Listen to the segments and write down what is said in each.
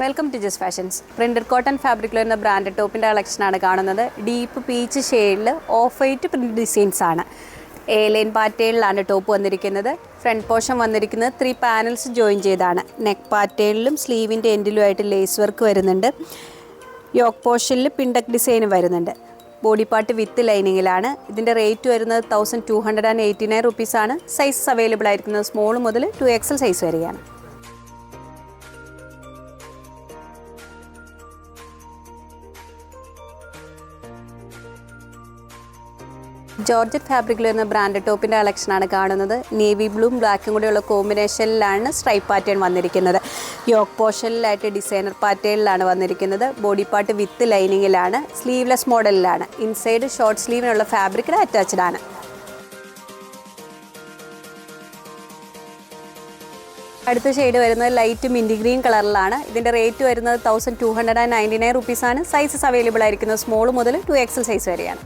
Welcome to Jas fashions printed cotton ഫാബ്രിക്കിൽ വരുന്ന brand ടോപ്പിന്റെ കളക്ഷനാണ് കാണുന്നത്. ഡീപ്പ് പീച്ച് ഷെയ്ഡിൽ ഓഫ് വൈറ്റ് പ്രിന്റ് ഡിസൈൻസ് ആണ്. എ ലൈൻ പാറ്റേണിലാണ് ടോപ്പ് വന്നിരിക്കുന്നത്. ഫ്രണ്ട് പോർഷൻ വന്നിരിക്കുന്നത് ത്രീ പാനൽസ് ജോയിൻ ചെയ്താണ്. നെക്ക് പാറ്റേണിലും സ്ലീവിന്റെ എൻഡിലുമായിട്ട് ലേസ് വർക്ക് വരുന്നുണ്ട്. യോക്ക് പോർഷനിൽ പിണ്ടക് ഡിസൈൻ വരുന്നുണ്ട്. ബോഡി പാർട്ട് വിത്ത് ലൈനിങ്ങിലാണ് ഇതിന്റെ റേറ്റ് വരുന്നത് thousand two hundred and eighty nine റുപ്പീസാണ് സൈസ് അവൈലബിൾ ആയിരിക്കുന്നത് സ്മോൾ മുതൽ ടു എക്സൽ സൈസ് വരെയാണ്. ജോർജറ്റ് ഫാബ്രിക്കിൽ വരുന്ന ബ്രാൻഡ് ടോപ്പിന്റെ കളക്ഷനാണ് കാണുന്നത്. നേവി ബ്ലൂം ബ്ലാക്കും കൂടെയുള്ള കോമ്പിനേഷനിലാണ് സ്ട്രൈപ്പ് പാറ്റേൺ വന്നിരിക്കുന്നത്. യോക്ക് പോർഷനിലായിട്ട് ഡിസൈനർ പാറ്റേണിലാണ് വന്നിരിക്കുന്നത്. ബോഡി പാർട്ട് വിത്ത് ലൈനിങ്ങിലാണ് സ്ലീവ്ലെസ് മോഡലിലാണ്. ഇൻസൈഡ് ഷോർട്ട് സ്ലീവിനുള്ള ഫാബ്രിക്കിൽ അറ്റാച്ച്ഡ് ആണ്. അടുത്ത ഷെയ്ഡ് വരുന്നത് ലൈറ്റ് മിന്റി ഗ്രീൻ കളറിലാണ്. ഇതിന്റെ റേറ്റ് വരുന്നത് thousand two hundred and ninety nine റുപ്പീസാണ് സൈസസ് അവൈലബിൾ ആയിരിക്കുന്നത് സ്മോൾ മുതൽ ടു എക്സൽ സൈസ് വരെയാണ്.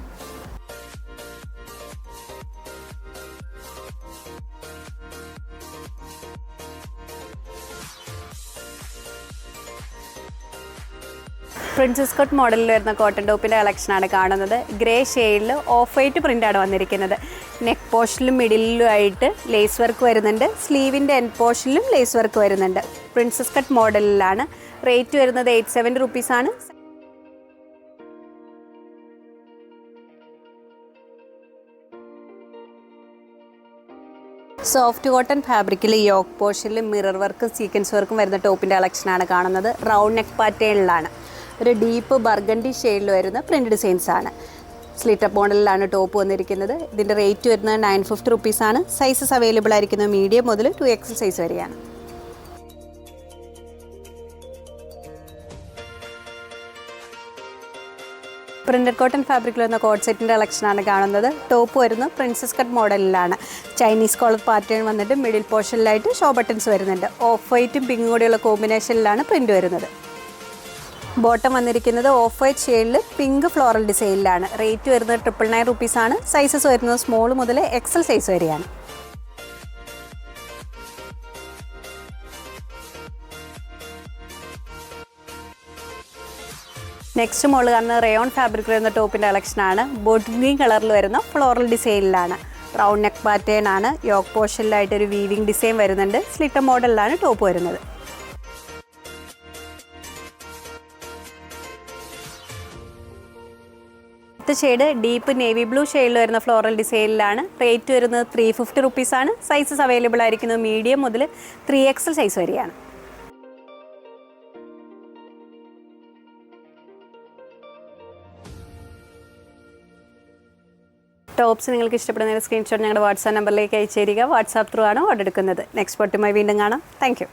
പ്രിൻസസ് കട്ട് മോഡലിൽ വരുന്ന കോട്ടൺ ടോപ്പിന്റെ കളക്ഷനാണ് കാണുന്നത്. ഗ്രേ ഷെയ്ഡിൽ ഓഫ് വൈറ്റ് പ്രിന്റാണ് വന്നിരിക്കുന്നത്. നെക്ക് പോർഷനിലും മിഡിലും ആയിട്ട് ലേസ് വർക്ക് വരുന്നുണ്ട്. സ്ലീവിന്റെ എൻ പോർഷനിലും ലേസ് വർക്ക് വരുന്നുണ്ട്. പ്രിൻസസ് കട്ട് മോഡലിലാണ് റേറ്റ് വരുന്നത് എയ്റ്റ് സെവൻ റുപ്പീസാണ് സോഫ്റ്റ് കോട്ടൺ ഫാബ്രിക്കിൽ യോക്ക് പോർഷനിൽ മിറർ വർക്കും സീക്വൻസ് വർക്കും വരുന്ന ടോപ്പിന്റെ കളക്ഷനാണ് കാണുന്നത്. റൗണ്ട് നെക്ക് പാറ്റേണിലാണ്. ഒരു ഡീപ്പ് ബർഗണ്ടി ഷെയ്ഡിൽ വരുന്ന പ്രിന്റ് ഡിസൈൻസ് ആണ്. സ്ലിറ്റപ്പ് മോഡലിലാണ് ടോപ്പ് വന്നിരിക്കുന്നത്. ഇതിന്റെ റേറ്റ് വരുന്നത് നയൻ ഫിഫ്റ്റി റുപ്പീസാണ് സൈസസ് അവൈലബിൾ ആയിരിക്കുന്നത് മീഡിയം മുതൽ ടു എക്സൽ സൈസ് വരെയാണ്. പ്രിന്റഡ് കോട്ടൺ ഫാബ്രിക്കിൽ വരുന്ന കോട്ട് സെറ്റിന്റെ കളക്ഷനാണ് കാണുന്നത്. ടോപ്പ് വരുന്നത് പ്രിൻസസ് കട്ട് മോഡലിലാണ് ചൈനീസ് കോളർ പാറ്റേൺ വന്നിട്ട് മിഡിൽ പോർഷനിലായിട്ട് ഷോ ബട്ടൺസ് വരുന്നുണ്ട്. ഓഫ് വൈറ്റും പിങ്കും കൂടെയുള്ള കോമ്പിനേഷനിലാണ് പ്രിന്റ് വരുന്നത്. ബോട്ടം വന്നിരിക്കുന്നത് ഓഫ് വൈറ്റ് ഷെയ്ഡിൽ പിങ്ക് ഫ്ലോറൽ ഡിസൈനിലാണ്. റേറ്റ് വരുന്നത് ട്രിപ്പിൾ നയൻ റുപ്പീസ് ആണ്. സൈസസ് വരുന്നത് സ്മോൾ മുതൽ എക്സൽ സൈസ് വരെയാണ്. നെക്സ്റ്റ് മോൾ കാണുന്നത് റയോൺ ഫാബ്രിക് വരുന്ന ടോപ്പിന്റെ കളക്ഷനാണ് ബോട്ട് ഗ്രീൻ കളറിൽ വരുന്ന ഫ്ലോറൽ ഡിസൈനിലാണ്. റൗണ്ട് നെക്ക് പാറ്റേൺ ആണ്. യോക്ക് പോർഷനിലായിട്ട് ഒരു വീവിംഗ് ഡിസൈൻ വരുന്നുണ്ട്. സ്ലിറ്റർ മോഡലിലാണ് ടോപ്പ് വരുന്നത്. ഷെയ്ഡ് ഡീപ്പ് നേവി ബ്ലൂ ഷെയ്ഡിൽ വരുന്ന ഫ്ലോറൽ ഡിസൈനിലാണ്. റേറ്റ് വരുന്നത് ത്രീ ഫിഫ്റ്റി റുപ്പീസാണ്. സൈസസ് അവൈലബിൾ ആയിരിക്കുന്നത് മീഡിയം മുതൽ ത്രീ എക്സൽ സൈസ് വരെയാണ്. ടോപ്സ് നിങ്ങൾക്ക് ഇഷ്ടപ്പെടുന്ന സ്ക്രീൻഷോട്ട് ഞങ്ങളുടെ വാട്സാപ്പ് നമ്പറിലേക്ക് അയച്ചു തരിക. വാട്സാപ്പ് ത്രൂ ആണ് ഓർഡർ എടുക്കുന്നത്. നെക്സ്റ്റ് പൊട്ടുമായി വീണ്ടും കാണാം. താങ്ക്